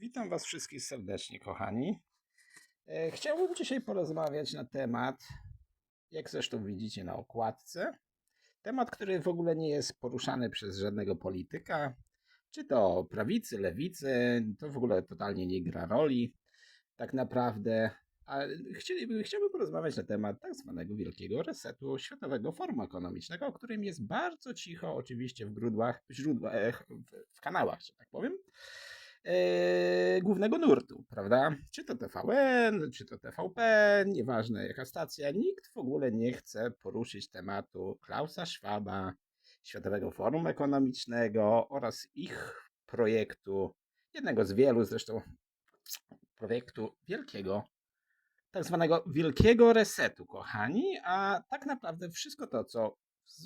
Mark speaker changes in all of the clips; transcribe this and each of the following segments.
Speaker 1: Witam Was wszystkich serdecznie, kochani. E, Chciałbym dzisiaj porozmawiać na temat, jak zresztą widzicie na okładce, temat, który w ogóle nie jest poruszany przez żadnego polityka, czy to prawicy, lewicy, to w ogóle totalnie nie gra roli, tak naprawdę. A chciałbym porozmawiać na temat tak zwanego wielkiego resetu Światowego Forum Ekonomicznego, o którym jest bardzo cicho, oczywiście w grudłach, źródłach, w, w kanałach, że tak powiem e, głównego nurtu, prawda? Czy to TVN, czy to TVP, nieważne jaka stacja, nikt w ogóle nie chce poruszyć tematu Klausa Schwaba, Światowego Forum Ekonomicznego oraz ich projektu, jednego z wielu zresztą, projektu wielkiego, tak zwanego wielkiego resetu, kochani, a tak naprawdę wszystko to, co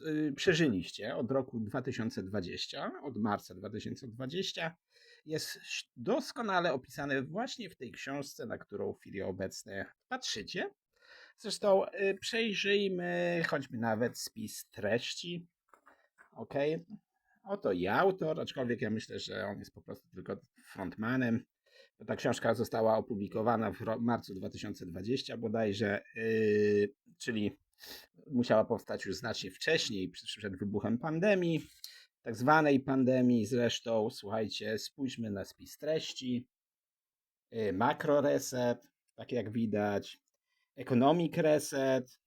Speaker 1: y, przeżyliście od roku 2020, od marca 2020, jest doskonale opisane właśnie w tej książce, na którą w chwili obecnej patrzycie. Zresztą y, przejrzyjmy choćby nawet spis treści. Ok. Oto i autor, aczkolwiek ja myślę, że on jest po prostu tylko frontmanem. Ta książka została opublikowana w marcu 2020 bodajże, yy, czyli musiała powstać już znacznie wcześniej, przed wybuchem pandemii tak zwanej pandemii. Zresztą, słuchajcie, spójrzmy na spis treści. Y, Makro reset, tak jak widać. Economic reset,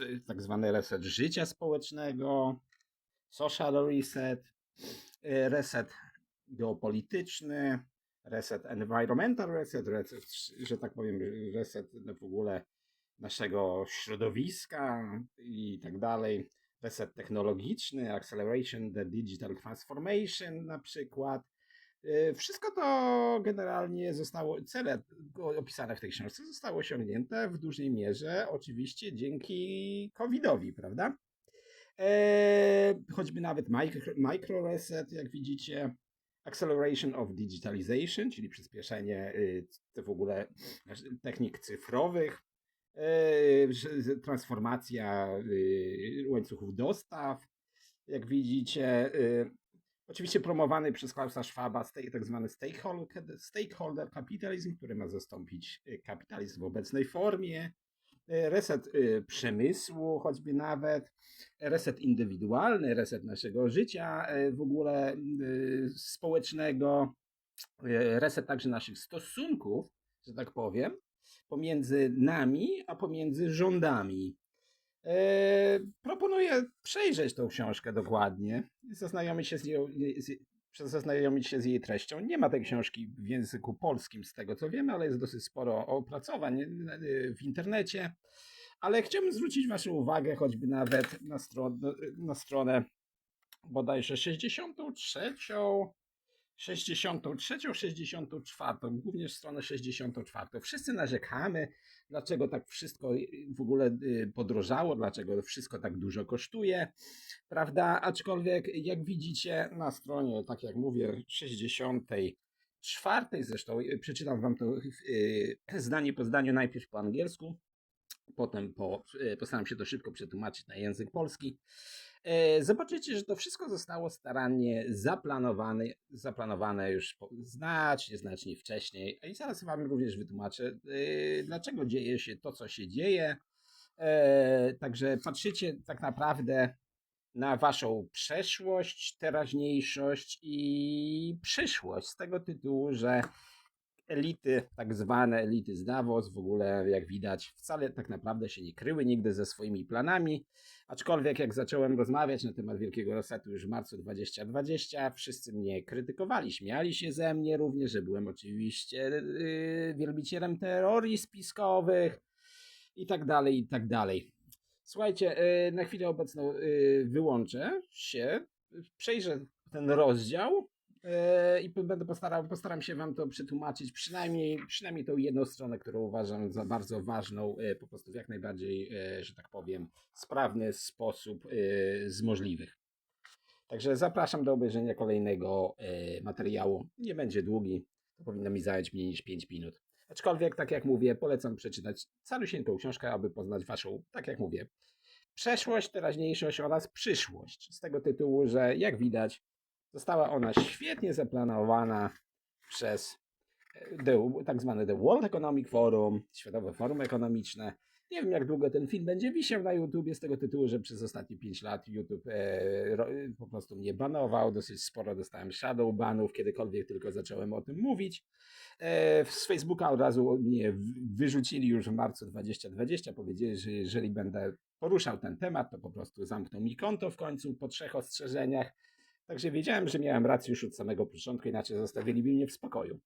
Speaker 1: y, tak zwany reset życia społecznego. Social reset, y, reset geopolityczny, reset environmental reset, reset, że tak powiem, reset w ogóle naszego środowiska i tak dalej reset technologiczny, acceleration the digital transformation na przykład. Y, Wszystko to generalnie zostało, cele opisane w tej książce zostały osiągnięte w dużej mierze oczywiście dzięki COVID-owi, prawda? E, choćby nawet micro, micro reset, jak widzicie, acceleration of digitalization, czyli przyspieszenie y, w ogóle technik cyfrowych, transformacja y, łańcuchów dostaw, jak widzicie. y, Oczywiście promowany przez Klausa Schwaba tak zwany stakeholder, stakeholder capitalism, który ma zastąpić kapitalizm w obecnej formie. Reset przemysłu, choćby nawet, reset indywidualny, reset naszego życia w ogóle społecznego, reset także naszych stosunków, że tak powiem, pomiędzy nami, a pomiędzy rządami. E, proponuję przejrzeć tą książkę dokładnie, zaznajomić się z, nią, zaznajomić się z jej treścią. Nie ma tej książki w języku polskim, z tego co wiemy, ale jest dosyć sporo opracowań e, w internecie. Ale chciałbym zwrócić Waszą uwagę choćby nawet na, stron, na stronę bodajże 63, 63, 64, głównie stronę 64. Wszyscy narzekamy, dlaczego tak wszystko w ogóle y, podrożało, dlaczego wszystko tak dużo kosztuje, prawda? Aczkolwiek, jak widzicie na stronie, tak jak mówię, 64, zresztą y, przeczytam Wam to y, zdanie po zdaniu, najpierw po angielsku, potem po, y, postaram się to szybko przetłumaczyć na język polski. E, Zobaczycie, że to wszystko zostało starannie zaplanowane, zaplanowane już znacznie, znacznie wcześniej. I zaraz Wam również wytłumaczę, e, dlaczego dzieje się to, co się dzieje. E, Także patrzycie tak naprawdę na Waszą przeszłość, teraźniejszość i przyszłość z tego tytułu, że elity, tak zwane elity z Davos, w ogóle jak widać, wcale tak naprawdę się nie kryły nigdy ze swoimi planami. Aczkolwiek jak zacząłem rozmawiać na temat Wielkiego Resetu już w marcu 2020, wszyscy mnie krytykowali, śmiali się ze mnie również, że byłem oczywiście yy, wielbicielem teorii spiskowych i tak dalej, i tak dalej. Słuchajcie, yy, na chwilę obecną yy, wyłączę się, przejrzę ten rozdział i będę postarał, postaram się Wam to przetłumaczyć, przynajmniej, przynajmniej tą jedną stronę, którą uważam za bardzo ważną, yy, po prostu w jak najbardziej, yy, że tak powiem, sprawny sposób z możliwych. Także zapraszam do obejrzenia kolejnego materiału. Nie będzie długi, to powinno mi zająć mniej niż 5 minut. Aczkolwiek, tak jak mówię, polecam przeczytać calusieńką książkę, aby poznać Waszą, tak jak mówię, przeszłość, teraźniejszość oraz przyszłość. Z tego tytułu, że jak widać, została ona świetnie zaplanowana przez e, the, tak zwane The World Economic Forum, Światowe Forum Ekonomiczne. Nie wiem, jak długo ten film będzie wisiał na YouTubie z tego tytułu, że przez ostatnie 5 lat YouTube e, ro, po prostu mnie banował. Dosyć sporo dostałem shadow banów, kiedykolwiek tylko zacząłem o tym mówić. E, z Facebooka od razu mnie wyrzucili już w marcu 2020. Powiedzieli, że jeżeli będę poruszał ten temat, to po prostu zamkną mi konto w końcu po trzech ostrzeżeniach. Także wiedziałem, że miałem rację już od samego początku, inaczej zostawiliby mnie w spokoju.